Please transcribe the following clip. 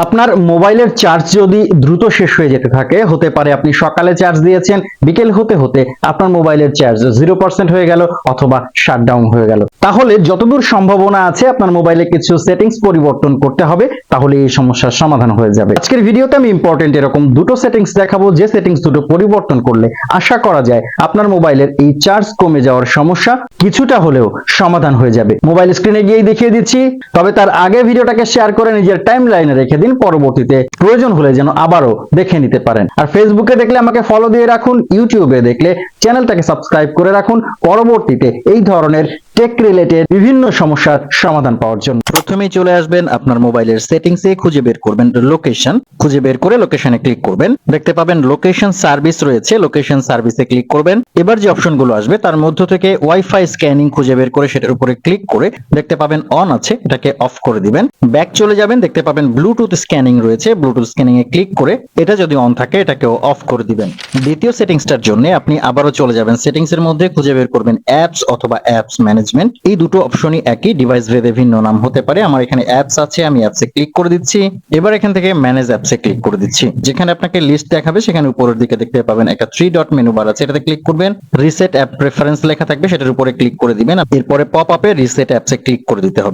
আপনার মোবাইলের চার্জ যদি দ্রুত শেষ হয়ে যেতে থাকে, হতে পারে আপনি সকালে চার্জ দিয়েছেন, বিকেল হতে হতে আপনার মোবাইলের চার্জ জিরো পার্সেন্ট হয়ে গেল অথবা শাটডাউন হয়ে গেল। তাহলে যতদূর সম্ভাবনা আছে আপনার মোবাইলে কিছু সেটিংস পরিবর্তন করতে হবে, তাহলে এই সমস্যার সমাধান হয়ে যাবে। আজকের ভিডিওতে আমি ইম্পর্টেন্ট এরকম দুটো সেটিংস দেখাবো, যে সেটিংস দুটো পরিবর্তন করলে আশা করা যায় আপনার মোবাইলের এই চার্জ কমে যাওয়ার সমস্যা কিছুটা হলেও সমাধান হয়ে যাবে। মোবাইল স্ক্রিনে গিয়েই দেখিয়ে দিচ্ছি, তবে তার আগে ভিডিওটাকে শেয়ার করে নিজের টাইম লাইনে রেখে দিন পরবর্তীতে প্রয়োজন হলে যেন আবারও দেখে নিতে পারেন। আর ফেসবুকে দেখলে আমাকে ফলো দিয়ে রাখুন ইউটিউবে দেখলে চ্যানেলটাকে সাবস্ক্রাইব করে রাখুন, পরবর্তীতে এই ধরনের টেক রিলেটেড বিভিন্ন সমস্যার সমাধান পাওয়ার জন্য। প্রথমেই চলে আসবেন আপনার মোবাইলের সেটিংসে খুঁজে বের করবেন লোকেশন খুঁজে বের করে লোকেশনে ক্লিক করবেন। দেখতে পাবেন লোকেশন সার্ভিস রয়েছে লোকেশন সার্ভিসে ক্লিক করবেন। এবার যে অপশনগুলো আসবে, তার মধ্য থেকে ওয়াইফাই স্ক্যানিং খুঁজে বের করে সেটার উপরে ক্লিক করে দেখতে পাবেন অন আছে, এটাকে অফ করে দিবেন। ব্যাক চলে যাবেন, দেখতে পাবেন ব্লুটুথ স্ক্যানিং রয়েছে ব্লুটুথ স্ক্যানিং এ ক্লিক করে এটা যদি অন থাকে, এটাকেও অফ করে দিবেন। দ্বিতীয় সেটিংসটার জন্য আপনি আবারও চলে যাবেন। সেটিংস এর মধ্যে খুঁজে বের করবেন অ্যাপস অথবা অ্যাপস ম্যানেজমেন্ট এই দুটো অপশনই একই ডিভাইস ভেদে ভিন্ন নাম হতে পারে। আমার এখানে অ্যাপস আছে, আমি অ্যাপসে ক্লিক করে দিচ্ছি। এবার এখান থেকে ম্যানেজ অ্যাপসে ক্লিক করে দিচ্ছি। যেখানে আপনাকে লিস্ট দেখাবে, সেখানে উপরের দিকে দেখতে পাবেন একটা থ্রি ডট মেনু বার আছে, এটাতে ক্লিক করবেন। রিসেট অ্যাপ প্রেফারেন্স লেখা থাকবে, সেটার উপরে ক্লিক করে দিবেন। এরপরে পপ আপে রিসেট অ্যাপসে ক্লিক করে দিতে হবে।